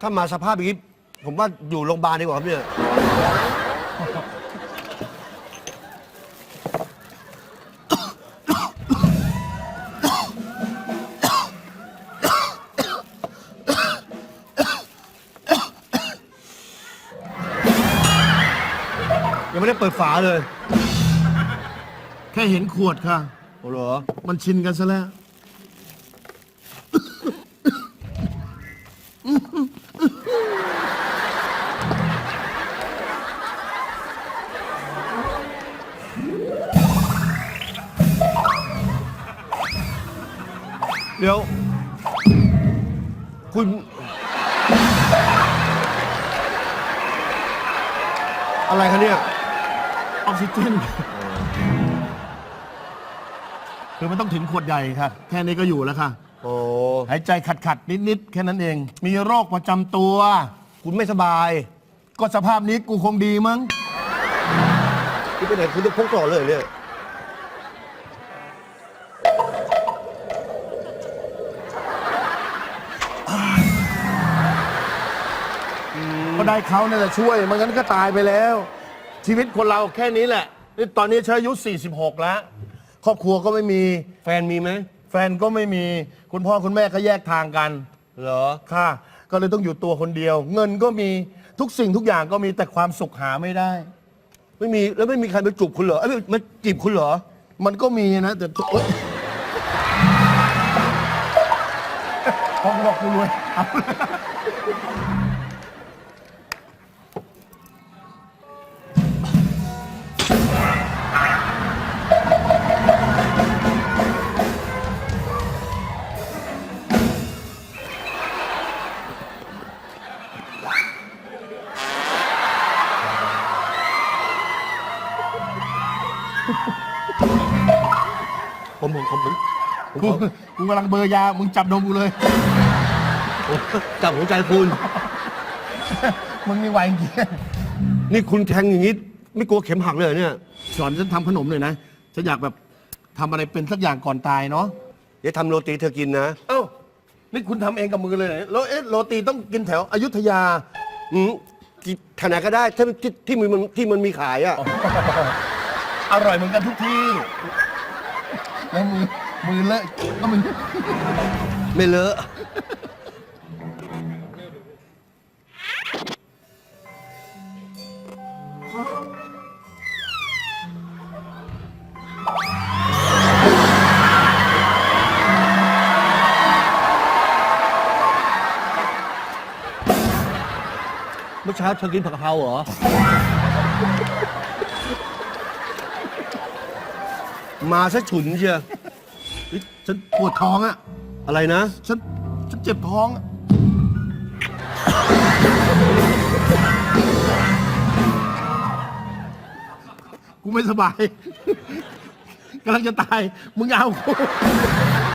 ถ้ามาสภาพอย่างนี้ ผมว่าอยู่โรงพยาบาลดีกว่าครับเนี่ย ยังไม่ได้เปิดฝาเลยแค่เห็นขวดค่ะ โอ้เหรอ มันชินกันซะแล้ว เดี๋ยว คุณ อะไรคะเนี่ย ออกซิเจน คือมันต้องถึงขวดใหญ่ค่ะ แค่นี้ก็อยู่แล้วค่ะ โอ้หายใจขัดขัดนิดนิด ๆ แค่นั้นเอง มีโรคประจำตัว คุณไม่สบาย ก็สภาพนี้กูคงดีมั้ง คุณไปไหนคุณต้องพกตลอดเลยเนี่ย ก็ได้เขาเนี่ยแหละช่วยไมันงั้นก็ตายไปแล้ว ชีวิตคนเราแค่นี้แหละนี่ตอนนี้ฉันอายุ 46 แล้ว ครอบครัวก็ไม่มี แฟนมีไหมแฟนก็ไม่มีคุณพ่อคุณแม่ก็แยกทางกันเหรอค่ะ ก็เลยต้องอยู่ตัวคนเดียว เงินก็มีทุกสิ่งทุกอย่างก็มีแต่ความสุขหาไม่ได้ ไม่มีแล้วไม่มีใครมาจูบคุณเหรอเอ้ยไม่มาจีบคุณเหรอ มันก็มีนะแต่โอ๊ยพอกูบอกกูรวยเอาเลย ผมผมผมผมผมกูกูกำลังเบอร์ยา มึงจับนมกูเลย ผมจับหัวใจคุณ มึงนี่ไวจริงนี่คุณแทงอย่างนี้ ไม่กลัวเข็มหักเลยเหรอเนี่ยๆสอนฉันทำขนมหน่อยนะ ฉันอยากแบบทำอะไรเป็นสักอย่างก่อนตายเนาะ เดี๋ยวทำโรตีเธอกินนะเอ้า นี่คุณทำเองกับมือเลยเหรอแล้วเอ๊ะโรตีต้องกินแถวอยุธยา อืมที่ทางไหนก็ได้ถ้าที่ที่มือมันที่มันมีขายอะ อร่อยเหมือนกันทุกที่ แล้วมือมือเลอะก็มึงไม่เลอะเมื่อเช้าเธอกินผักกะเพราเหรอ มาซะฉุนเชียวเฮ้ยฉันปวดท้องอะอะไรนะ ฉัน ฉันเจ็บท้องอะกูไม่สบายกำลังจะตาย มึงเอากู